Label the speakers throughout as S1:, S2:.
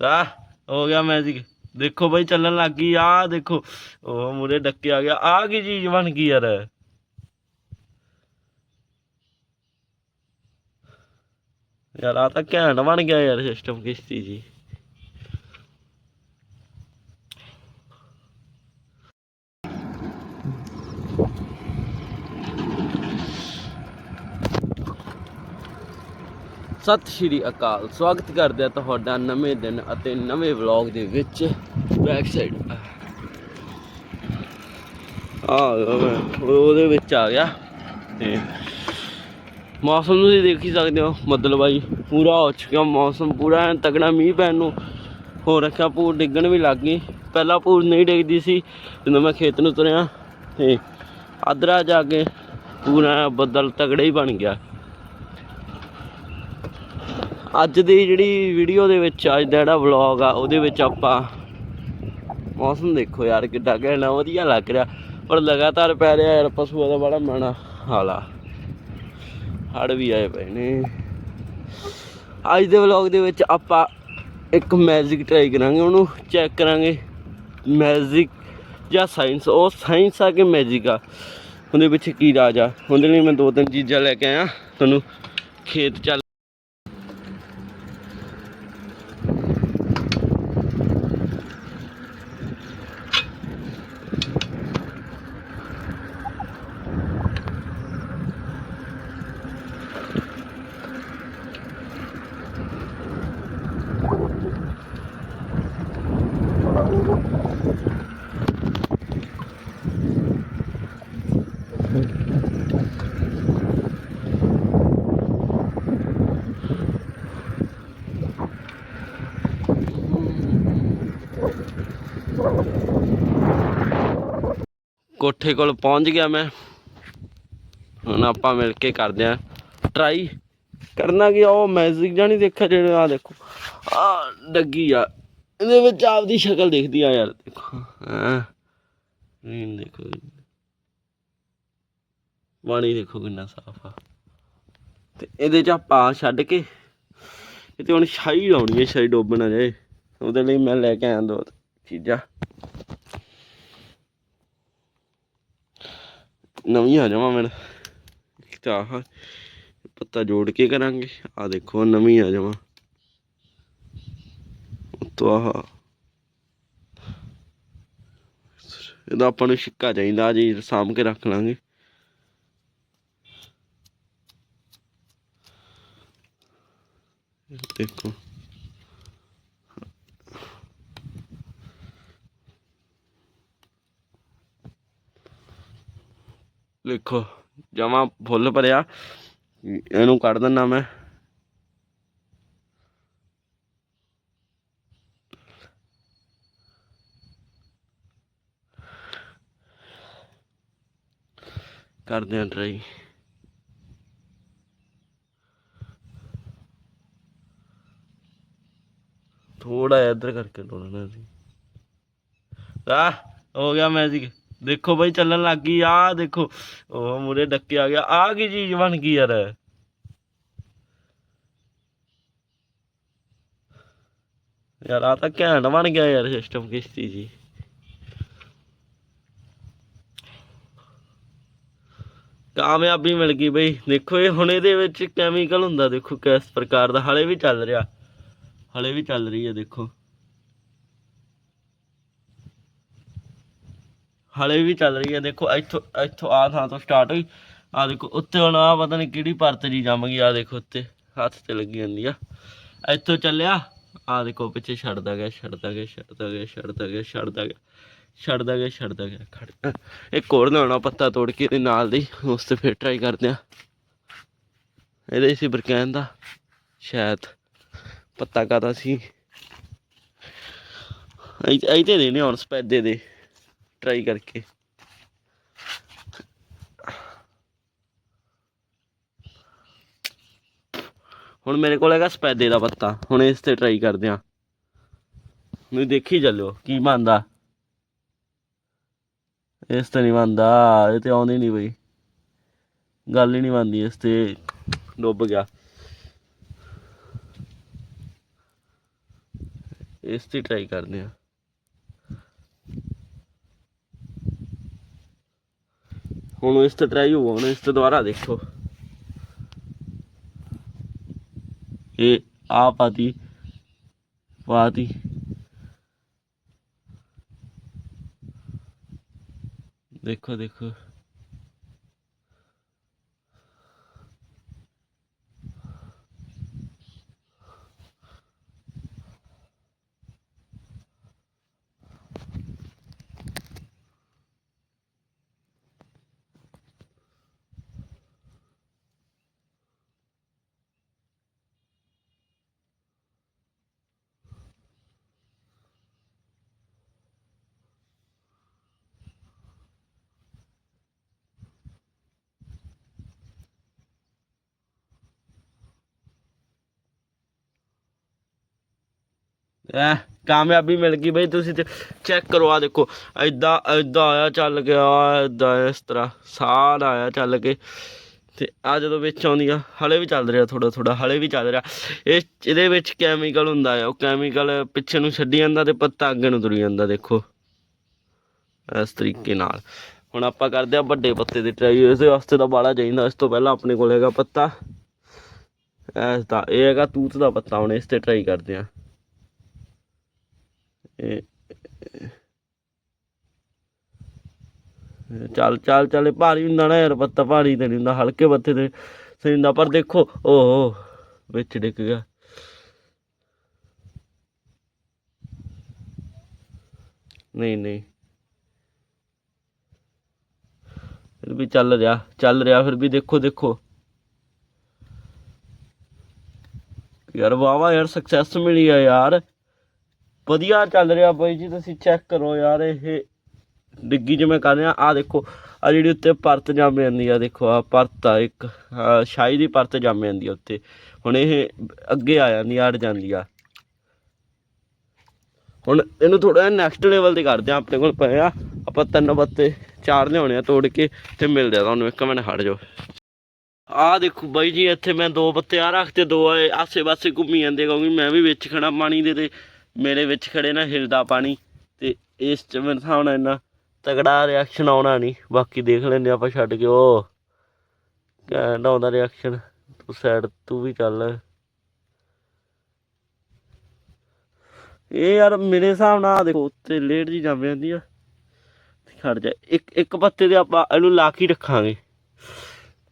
S1: ਆ ਹੋ ਗਿਆ ਮੈਜਿਕ ਦੇਖੋ ਬਈ ਚੱਲਣ ਲੱਗ ਗਈ ਆ ਦੇਖੋ। ਉਹ ਮੂਰੇ ਡੱਕੇ ਆ ਗਿਆ। ਆ ਕੀ ਚੀਜ਼ ਬਣ ਗਈ ਯਾਰ? ਯਾਰ ਆ ਤਾਂ ਘੈਂਟ ਬਣ ਗਿਆ ਯਾਰ ਸਿਸਟਮ ਕਿਸ਼ਤੀ ਜੀ। ਸਤਿ ਸ਼੍ਰੀ ਅਕਾਲ, ਸਵਾਗਤ ਕਰਦੇ ਆ ਤੁਹਾਡਾ ਨਵੇਂ ਦਿਨ ਅਤੇ ਨਵੇਂ ਵਲੌਗ ਦੇ ਵਿੱਚ ਬੈਕ ਸਾਈਡ ਆ ਉਹਦੇ ਵਿੱਚ ਆ ਗਿਆ। ਤੇ ਮੌਸਮ ਨੂੰ ਤੁਸੀਂ ਦੇਖ ਹੀ ਸਕਦੇ ਹੋ, ਮਤਲਬ ਆਈ ਪੂਰਾ ਹੋ ਚੁੱਕਿਆ ਮੌਸਮ, ਪੂਰਾ ਐਨ ਤਗੜਾ ਮੀਂਹ ਪੈਣ ਨੂੰ ਹੋ ਰੱਖਿਆ, ਪੂਰ ਡਿੱਗਣ ਵੀ ਲੱਗ ਗਈ। ਪਹਿਲਾਂ ਪੂਰ ਨਹੀਂ ਡਿੱਗਦੀ ਸੀ, ਜਦੋਂ ਮੈਂ ਖੇਤ ਨੂੰ ਤੁਰਿਆ, ਤੇ ਆਦਰਾ ਜਾ ਕੇ ਪੂਰਾ ਬੱਦਲ ਤਗੜਾ ਹੀ ਬਣ ਗਿਆ। ਅੱਜ ਦੀ ਜਿਹੜੀ ਵੀਡੀਓ ਦੇ ਵਿੱਚ, ਅੱਜ ਦਾ ਜਿਹੜਾ ਵਲੌਗ ਆ, ਉਹਦੇ ਵਿੱਚ ਆਪਾਂ ਮੌਸਮ ਦੇਖੋ ਯਾਰ ਕਿੱਡਾ ਘੈਂਟਾ ਵਧੀਆ ਲੱਗ ਰਿਹਾ। ਪਰ ਲਗਾਤਾਰ ਪੈ ਰਿਹਾ ਯਾਰ, ਪਸ਼ੂਆਂ ਦਾ ਬੜਾ ਮਾੜਾ ਹਾਲ ਆ। ਹੜ ਵੀ ਆਏ ਪਏ ਨੇ। ਅੱਜ ਦੇ ਵਲੌਗ ਦੇ ਵਿੱਚ ਆਪਾਂ ਇੱਕ ਮੈਜਿਕ ਟਰਾਈ ਕਰਾਂਗੇ, ਉਹਨੂੰ ਚੈੱਕ ਕਰਾਂਗੇ। ਮੈਜਿਕ ਜਾਂ ਸਾਇੰਸ ਉਹ ਸਾਇੰਸ ਆ ਕਿ ਮੈਜਿਕ ਆ? ਉਹਦੇ ਵਿੱਚ ਕੀ ਰਾਜ ਆ? ਉਹਦੇ ਲਈ ਮੈਂ ਦੋ ਤਿੰਨ ਚੀਜ਼ਾਂ ਲੈ ਕੇ ਆਇਆ। ਤੁਹਾਨੂੰ ਖੇਤ ਚੱਲ ਕੋਠੇ ਕੋਲ ਪਹੁੰਚ ਗਿਆ ਮੈਂ। ਹੁਣ ਆਪਾਂ ਮਿਲ ਕੇ ਕਰਦੇ ਆਂ ਟਰਾਈ ਕਰਨਾ ਕੀ ਉਹ ਮੈਜਿਕ ਜਾਂ ਨਹੀਂ ਦੇਖਿਆ ਜਿਹੜੇ ਆ ਦੇਖੋ। ਆ ਡੱਗੀ ਆ। ਇਹਦੇ ਵਿੱਚ ਆਪਦੀ ਸ਼ਕਲ ਦਿਖਦੀ ਆ ਯਾਰ, ਦੇਖੋ। ਹਾਂ। ਨਹੀਂ, ਦੇਖੋ। ਪਾਣੀ ਦੇਖੋ ਕਿੰਨਾ ਸਾਫ਼ ਆ। ਤੇ ਇਹਦੇ ਚ ਆਪਾਂ ਛੱਡ ਕੇ, ਇਹ ਤੇ ਹੁਣ ਛਾਈ ਲਾਉਣੀ ਹੈ ਛਾਈ ਡੋਬਣਾ ਜਾਏ ਉਹਦੇ ਲਈ ਮੈਂ ਲੈ ਕੇ ਆਇਆ ਦੋ ਚੀਜ਼ਾਂ। ਨਵੀਂ ਆ ਜਾਵਾਂ ਮੈਂ ਤਾਂ। ਆਹ ਪੱਤਾ ਜੋੜ ਕੇ ਕਰਾਂਗੇ। ਆ ਦੇਖੋ, ਨਵੀਂ ਆ ਜਾਵਾਂ। ਉੱਤੋਂ ਆਹ। ਇਹਦਾ ਆਪਾਂ ਨੂੰ ਸਿੱਕਾ ਚਾਹੀਦਾ ਜੀ ਸਾਂਭ ਕੇ ਰੱਖ ਲਾਂਗੇ। ਦੇਖੋ। ਦੇਖੋ, ਜਮਾ ਫੁੱਲ ਭਰਿਆ। ਇਹਨੂੰ ਕੱਢ ਦਿੰਨਾ ਮੈਂ। ਕਰਦੇ ਹਾਂ ਟਰਾਈ ਥੋੜਾ ਇੱਧਰ ਕਰਕੇ ਡੋਲਣਾ ਸੀ। ਆ ਹੋ ਗਿਆ ਮੈਜਿਕ ਦੇਖੋ ਬਈ ਚੱਲਣ ਲੱਗ ਗਈ ਆ ਦੇਖੋ। ਉਹ ਮੂਰੇ ਡੱਕੇ ਆ ਗਿਆ ਆ ਕੀ ਚੀਜ਼ ਬਣ ਗਈ ਯਾਰ? ਯਾਰ ਆ ਤਾਂ ਘੈਂਟ ਬਣ ਗਿਆ ਯਾਰ ਸਿਸਟਮ ਕਿਸ਼ਤੀ ਜੀ। ਕਾਮਯਾਬੀ ਮਿਲ ਗਈ ਬਈ। ਦੇਖੋ ਇਹ ਹੁਣ ਇਹਦੇ ਵਿੱਚ ਕੈਮੀਕਲ ਹੁੰਦਾ, ਦੇਖੋ ਕਿਸ ਪ੍ਰਕਾਰ ਦਾ, ਹਲੇ ਵੀ ਚੱਲ ਰਿਹਾ। ਹਲੇ ਵੀ ਚੱਲ ਰਹੀ ਹੈ, ਦੇਖੋ। ਹਲੇ ਵੀ ਚੱਲ ਰਹੀ ਹੈ। ਦੇਖੋ, ਇੱਥੋਂ ਇੱਥੋਂ ਆ ਥਾਂ ਤੋਂ ਸਟਾਰਟ ਹੋਈ। ਆ ਦੇਖੋ, ਉੱਤੇ ਹੁਣ ਆ ਪਤਾ ਨਹੀਂ ਕਿਹੜੀ ਪਰਤ ਜੀ ਜੰਮ ਗਈ ਆ ਦੇਖੋ ਉੱਤੇ। ਹੱਥ ਤੇ ਲੱਗੀ ਜਾਂਦੀ ਆ। ਇੱਥੋਂ ਚੱਲਿਆ। ਆ ਦੇਖੋ, ਪਿੱਛੇ ਛੱਡਦਾ ਗਿਆ ਛੱਡਦਾ ਗਿਆ ਛੱਡਦਾ ਗਿਆ ਛੱਡਦਾ ਗਿਆ ਛੱਡਦਾ ਗਿਆ ਛੱਡਦਾ ਗਿਆ ਛੱਡਦਾ ਗਿਆ, ਖੜ ਇੱਕ ਹੋਰ ਲਿਆਉਣਾ ਪੱਤਾ ਤੋੜ ਕੇ ਇਹਦੇ ਨਾਲ ਦੀ, ਉਸ ਤੇ ਫਿਰ ਟਰਾਈ ਕਰਦੇ ਆ। ਇਹਦੇ ਸੀ ਬਰਕੈਨ ਦਾ, ਸ਼ਾਇਦ ਪੱਤਾ ਕਾਦਾ ਸੀ? ਇਹ ਤੇ ਦੇਣੇ ਹੁਣ ਸਪੈਦੇ ਦੇ। ਟਰਾਈ ਕਰਕੇ। ਹੁਣ ਮੇਰੇ ਕੋਲ ਹੈਗਾ ਸਪੈਦੇ ਦਾ ਪੱਤਾ। ਹੁਣ ਇਸ ਤੇ ਟਰਾਈ ਕਰਦੇ ਆ ਨੂੰ ਦੇਖੀ ਚੱਲਿਓ ਕੀ ਬਣਦਾ। ਇਸ ਤੇ ਨਹੀਂ ਬਣਦਾ, ਇਹ ਤੇ ਆਉਂਦੀ ਨਹੀਂ ਬਈ। ਗੱਲ ਹੀ ਨਹੀਂ ਬਣਦੀ, ਇਸ ਤੇ ਡੁੱਬ ਗਿਆ। ਇਸ ਤੇ ਟਰਾਈ ਕਰਦੇ ਆ ਹੁਣ ਇਸ ਤੇ ਟਰਾਈ ਹੋਊਗਾ, ਹੁਣ ਇਸ ਤੇ ਦੁਬਾਰਾ ਦੇਖੋ। ਇਹ ਆ ਪਾਤੀ ਪਾਤੀ। ਦੇਖੋ ਦੇਖੋ। ਐ ਕਾਮਯਾਬੀ ਮਿਲ ਗਈ ਬਈ, ਤੁਸੀਂ ਤੇ ਚੈੱਕ ਕਰੋ ਆ ਦੇਖੋ ਐਦਾਂ ਐਦਾਂ ਆਇਆ ਚੱਲ ਗਿਆ ਐਦਾਂ ਇਸ ਤਰ੍ਹਾਂ, ਸਾਲ ਆਇਆ ਚੱਲ ਕੇ। ਤੇ ਆ ਜਦੋਂ ਵਿੱਚ ਆਉਂਦੀ ਆ ਹਲੇ ਵੀ ਚੱਲ ਰਿਹਾ ਥੋੜਾ ਥੋੜਾ ਹਲੇ ਵੀ ਚੱਲ ਰਿਹਾ। ਇਹ ਇਹਦੇ ਵਿੱਚ ਕੈਮੀਕਲ ਹੁੰਦਾ ਆ, ਉਹ ਕੈਮੀਕਲ ਪਿੱਛੇ ਨੂੰ ਛੱਡੀ ਜਾਂਦਾ ਤੇ ਪੱਤਾ ਅੱਗੇ ਨੂੰ ਤੁਰ ਜਾਂਦਾ, ਦੇਖੋ। ਇਸ ਤਰੀਕੇ ਨਾਲ। ਹੁਣ ਆਪਾਂ ਕਰਦੇ ਆ ਵੱਡੇ ਪੱਤੇ ਦੀ ਟਰਾਈ ਇਸ ਵਾਸਤੇ ਤਾਂ ਬਾਲਾ ਚਾਹੀਦਾ, ਇਸ ਤੋਂ ਪਹਿਲਾਂ ਆਪਣੇ ਕੋਲ ਹੈਗਾ ਪੱਤਾ। ਐਸ ਦਾ ਇਹ ਹੈਗਾ ਤੂਤ ਦਾ ਪੱਤਾ, ਹੁਣ ਇਸ ਤੇ ਟਰਾਈ ਕਰਦੇ ਆ ਚੱਲ ਚੱਲ ਚੱਲ ਭਾਰੀ ਹੁੰਦਾ ਨਾ ਯਾਰ, ਪੱਤਾ ਭਾਰੀ ਤੇ ਨਹੀਂ ਹੁੰਦਾ, ਹਲਕੇ ਪੱਤੇ ਤੇ ਸਹੀ ਹੁੰਦਾ, ਪਰ ਦੇਖੋ, ਓਹ, ਵਿੱਚ ਡਿੱਗ ਗਿਆ। ਨਹੀਂ ਨਹੀਂ। ਫਿਰ ਵੀ ਚੱਲ ਰਿਹਾ ਚੱਲ ਰਿਹਾ, ਫਿਰ ਵੀ ਦੇਖੋ ਦੇਖੋ। ਯਾਰ ਵਾਵਾ ਯਾਰ ਸਕਸੈਸ ਮਿਲੀ ਆ ਯਾਰ। ਵਧੀਆ ਚੱਲ ਰਿਹਾ ਬਾਈ ਜੀ, ਤੁਸੀਂ ਚੈੱਕ ਕਰੋ ਯਾਰ, ਇਹ ਡਿੱਗੀ ਜਿਵੇਂ ਕਰ ਰਿਹਾ ਆ। ਦੇਖੋ ਆ ਜਿਹੜੀ ਉੱਤੇ ਪਰਤ ਜੰਮ ਜਾਂਦੀ ਆ, ਦੇਖੋ ਆ ਪਰਤ ਆ ਇੱਕ, ਆਹ ਸ਼ਾਹੀ ਦੀ ਪਰਤ ਜੰਮ ਜਾਂਦੀ ਆ ਉੱਤੇ। ਹੁਣ ਇਹ ਅੱਗੇ ਆ ਜਾਂਦੀ ਆ, ਅੜ ਜਾਂਦੀ ਆ। ਹੁਣ ਇਹਨੂੰ ਥੋੜਾ ਨੈਕਸਟ ਲੈਵਲ ਤੇ ਕਰਦੇ ਆ, ਆਪਣੇ ਕੋਲ ਪਏ ਆ। ਆਪਾਂ ਤਿੰਨ ਬੱਤੇ, ਚਾਰ ਲਿਆਉਣੇ ਆ ਤੋੜ ਕੇ ਤੇ ਮਿਲਦੇ ਆ ਤੁਹਾਨੂੰ, ਇੱਕ ਮਿੰਟ ਹਟ ਜਾਓ। ਆ ਦੇਖੋ ਬਾਈ ਜੀ, ਇੱਥੇ ਮੈਂ ਦੋ ਬੱਤੇ ਆ ਰੱਖਤੇ, ਦੋ ਆਏ ਆਸੇ ਪਾਸੇ ਘੁੰਮੀ ਜਾਂਦੇ ਕਿਉਂਕਿ ਮੈਂ ਵੀ ਵਿੱਚ ਖੜਾ ਪਾਣੀ ਦੇ ਤੇ। ਮੇਰੇ ਵਿੱਚ ਖੜੇ ਨਾ ਹਿਰਦਾ ਪਾਣੀ ਤੇ ਇਸ ਚ ਮੇਰੇ ਹਿਸਾਬ ਨਾਲ ਇੰਨਾ ਤਗੜਾ ਰਿਐਕਸ਼ਨ ਆਉਣਾ ਨਹੀਂ। ਬਾਕੀ ਦੇਖ ਲੈਂਦੇ ਆਪਾਂ ਛੱਡ ਕੇ। ਉਹ ਕੈਂਡ ਆਉਂਦਾ ਰਿਐਕਸ਼ਨ ਤੂੰ ਸਾਈਡ ਤੂੰ ਵੀ ਚੱਲ। ਇਹ ਯਾਰ ਮੇਰੇ ਹਿਸਾਬ ਨਾਲ ਦੇਖੋ, ਉੱਤੇ ਲੇਟ ਜੀ ਜੰਮ ਜਾਂਦੀ ਆ। ਖੜ ਜਾ। ਇੱਕ ਇੱਕ ਪੱਤੇ ਦੇ ਆਪਾਂ ਇਹਨੂੰ ਲਾ ਕੇ ਰੱਖਾਂਗੇ।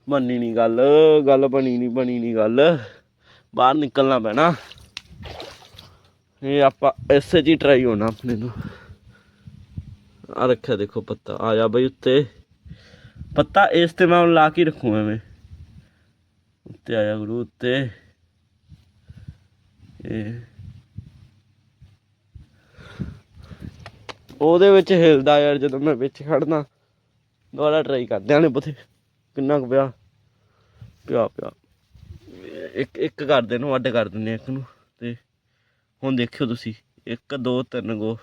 S1: ਮੰਨੀ ਨਹੀਂ ਗੱਲ ਗੱਲ ਬਣੀ ਨਹੀਂ ਬਣੀ ਨਹੀਂ ਗੱਲ। ਬਾਹਰ ਨਿਕਲਣਾ ਪੈਣਾ। ਇਹ ਆਪਾਂ ਇਸੇ 'ਚ ਹੀ ਟਰਾਈ ਹੋਣਾ ਆਪਣੇ ਨੂੰ। ਆ ਰੱਖਿਆ ਦੇਖੋ ਪੱਤਾ। ਆ ਜਾ ਬਈ ਉੱਤੇ। ਪੱਤਾ ਇਸ ਤੇ ਮੈਂ ਹੁਣ ਲਾ ਕੇ ਰੱਖੂ ਐਵੇਂ। ਉੱਤੇ ਆਇਆ ਗੁਰੂ, ਉੱਤੇ। ਇਹ। ਉਹਦੇ ਵਿੱਚ ਹਿਲਦਾ ਯਾਰ ਜਦੋਂ ਮੈਂ ਵਿੱਚ ਖੜਨਾ। ਦੁਬਾਰਾ ਟਰਾਈ ਕਰਦੇ ਆਣੇ ਬਥੇ ਕਿੰਨਾ ਕੁ ਪਿਆ। ਪਿਆ ਪਿਆ। ਇੱਕ ਇੱਕ ਕਰਦੇ ਨੂੰ ਅੱਡ ਕਰ ਦਿੰਦੇ ਆ ਇੱਕ ਨੂੰ। ਹੁਣ ਦੇਖਿਓ ਤੁਸੀਂ 1 2 3 ਗੋ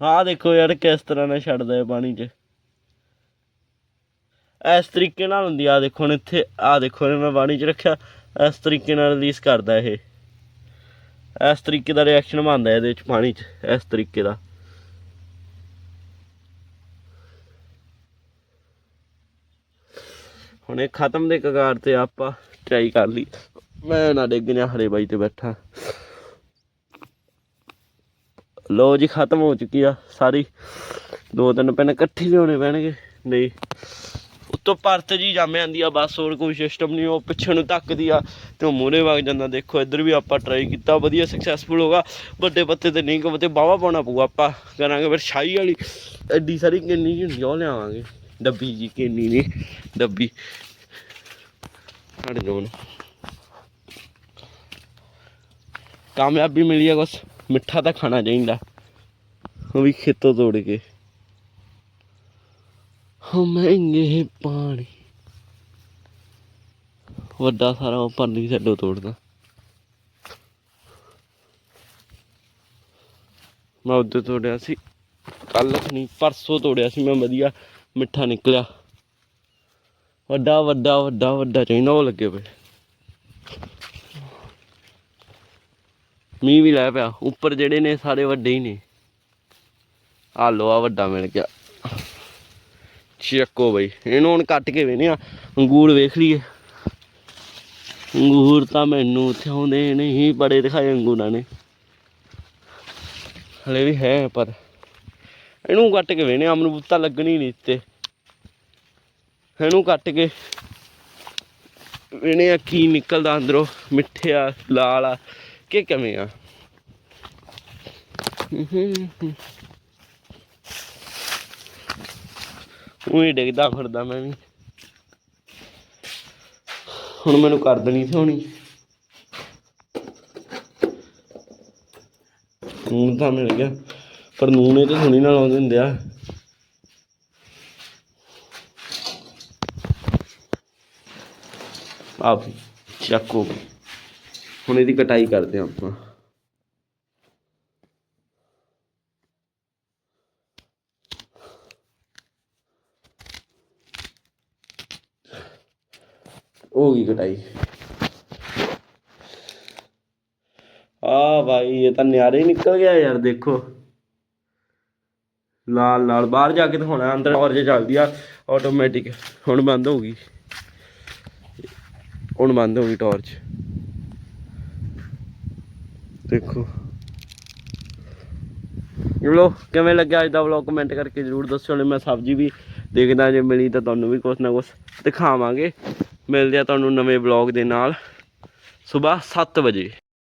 S1: ਹਾਂ ਦੇਖੋ ਯਾਰ, ਕਿਸ ਤਰ੍ਹਾਂ ਨਾਲ ਛੱਡਦਾ ਹੈ ਪਾਣੀ 'ਚ। ਇਸ ਤਰੀਕੇ ਨਾਲ ਹੁੰਦੀ ਆ ਦੇਖੋ ਹੁਣ ਇੱਥੇ ਆ ਦੇਖੋ ਇਹਨੂੰ ਮੈਂ ਪਾਣੀ 'ਚ ਰੱਖਿਆ, ਇਸ ਤਰੀਕੇ ਨਾਲ ਰਿਲੀਜ਼ ਕਰਦਾ ਇਹ। ਇਸ ਤਰੀਕੇ ਦਾ ਰਿਐਕਸ਼ਨ ਬਣਦਾ ਇਹਦੇ ਵਿੱਚ ਪਾਣੀ 'ਚ, ਇਸ ਤਰੀਕੇ ਦਾ। ਹੁਣ ਇਹ ਖਤਮ ਦੇ ਕਗਾਰ ਤੇ ਆਪਾਂ ਟਰਾਈ ਕਰ ਲਈ। ਮੈਂ ਨਾ ਡਿੱਗ ਜਾ ਹਰੇ ਬਾਈ ਤੇ ਬੈਠਾ। ਲੋ ਜੀ, ਖਤਮ ਹੋ ਚੁੱਕੀ ਆ ਸਾਰੀ। ਦੋ ਤਿੰਨ ਪੈਨ ਇਕੱਠੇ ਲਿਆਉਣੇ ਪੈਣਗੇ। ਨਹੀਂ, ਉੱਤੋਂ ਪਰਤ ਜੀ ਜੰਮ ਜਾਂਦੀ ਆ, ਬਸ ਹੋਰ ਕੋਈ ਸਿਸਟਮ ਨਹੀਂ, ਉਹ ਪਿੱਛੇ ਨੂੰ ਧੱਕਦੀ ਆ ਤੇ ਉਹ ਮੂਹਰੇ ਵਗ ਜਾਂਦਾ। ਦੇਖੋ, ਇੱਧਰ ਵੀ ਆਪਾਂ ਟਰਾਈ ਕੀਤਾ, ਵਧੀਆ ਸਕਸੈਸਫੁਲ ਹੋਗਾ ਵੱਡੇ ਪੱਤੇ ਤੇ ਨਹੀਂ ਕੋ ਤੇ ਬਾਵਾ ਪਾਉਣਾ ਪਊਗਾ ਆਪਾਂ। ਕਰਾਂਗੇ ਫਿਰ ਸ਼ਾਹੀ ਵਾਲੀ। ਐਡੀ ਸਾਰੀ ਕਿੰਨੀ ਜਿਹੀ ਹੁੰਦੀ ਉਹ ਲਿਆਵਾਂਗੇ। ਡੱਬੀ ਜੀ ਕਿੰਨੀ ਨਹੀਂ ਡੱਬੀ। ਹਟ ਜਾਓ ਕਾਮਯਾਬੀ ਮਿਲੀ ਆ ਕੁਛ, ਮਿੱਠਾ ਤਾਂ ਖਾਣਾ ਚਾਹੀਦਾ। ਉਹ ਵੀ ਖੇਤੋਂ ਤੋੜ ਕੇ। ਹੋ ਮਹਿੰਗੇ ਪਾਣੀ। ਵੱਡਾ ਸਾਰਾ ਉਹ ਪਾਣੀ ਛੱਡੋ ਤੋੜਦਾ ਮੈਂ ਉੱਧਰ ਤੋੜਿਆ ਸੀ। ਕੱਲ ਨਹੀਂ, ਪਰਸੋਂ ਤੋੜਿਆ ਸੀ ਮੈਂ ਵਧੀਆ। ਮਿੱਠਾ ਨਿਕਲਿਆ। ਵੱਡਾ ਵੱਡਾ ਵੱਡਾ ਵੱਡਾ ਚਾਹੀਦਾ ਉਹ ਲੱਗੇ ਪਏ। ਮੀਂਹ ਵੀ ਲੈ ਪਿਆ। ਉੱਪਰ ਜਿਹੜੇ ਨੇ ਸਾਰੇ ਵੱਡੇ ਹੀ ਨੇ। ਆ ਲੋ ਆ ਵੱਡਾ ਮਿਲ ਗਿਆ। ਚੱਕੋ ਬਈ। ਇਹਨੂੰ ਹੁਣ ਕੱਟ ਕੇ ਵੇਨੇ ਆ ਅੰਗੂਰ ਵੇਖ ਲਈਏ। ਅੰਗੂਰ ਤਾਂ ਮੈਨੂੰ ਉੱਥੇ ਆਉਂਦੇ ਨਹੀਂ, ਬੜੇ ਦਿਖਾਏ ਅੰਗੂਰਾਂ ਨੇ। ਹਲੇ ਵੀ ਹੈ, ਪਰ ਇਹਨੂੰ ਕੱਟ ਕੇ ਵੇਨੇ ਅਮਰੂਦ ਤਾਂ ਲੱਗਣੀ ਨਹੀਂ ਤੇ ਇਹਨੂੰ ਕੱਟ ਕੇ ਵੇਨੇ ਆ, ਕੀ ਨਿਕਲਦਾ ਅੰਦਰੋਂ ਮਿੱਠਿਆ ਲਾਲ ਆ, ਕਿ ਕਿਵੇਂ ਆ। ਉਹੀ ਡਿੱਗਦਾ ਫਿਰਦਾ ਮੈਂ ਵੀ। ਹੁਣ ਮੈਨੂੰ ਕਰ ਦੇਣੀ ਸੀ ਹੋਣੀ ਤਾਂ ਮਿਲ ਗਿਆ। ਪਰ ਨੂਨ ਇਹ ਤਾਂ ਸੁਣੀ ਨਾਲ ਆਉਂਦੇ ਹੁੰਦੇ ਆ। ਆਪ ਚੱਕੋ। ਹੁਣ ਇਹਦੀ ਕਟਾਈ ਕਰਦੇ ਹਾਂ ਆਪਾਂ। ਹੋ ਗਈ ਕਟਾਈ। ਆ ਭਾਈ ਇਹ ਤਾਂ ਨਿਆਰੇ ਨਿਕਲ ਗਿਆ ਯਾਰ, ਦੇਖੋ। ਲਾਲ ਲਾਲ ਬਾਹਰ ਜਾ ਕੇ ਦਿਖਾਉਣਾ, ਅੰਦਰ ਔਰਜ ਚੱਲਦੀ ਆ ਆਟੋਮੈਟਿਕ ਹੁਣ ਬੰਦ ਹੋ ਗਈ। ਹੁਣ ਬੰਦ ਹੋ ਗਈ ਟਾਰਚ ਦੇਖੋ। ਲੋ, ਕਿਵੇਂ ਲੱਗਿਆ ਅੱਜ ਦਾ ਵਲੌਗ ਕਮੈਂਟ ਕਰਕੇ ਜਰੂਰ ਦੱਸਿਓ ਨੇ ਮੈਂ ਸਬਜ਼ੀ ਵੀ ਦੇਖਦਾ, ਜੇ ਮਿਲੀ ਤਾਂ ਤੁਹਾਨੂੰ ਵੀ ਕੁਛ ਨਾ ਕੁਛ ਦਿਖਾਵਾਂਗੇ। ਮਿਲਦੇ ਆ ਤੁਹਾਨੂੰ ਨਵੇਂ ਵਲੌਗ ਦੇ ਨਾਲ, ਸਵੇਰ 7 ਵਜੇ।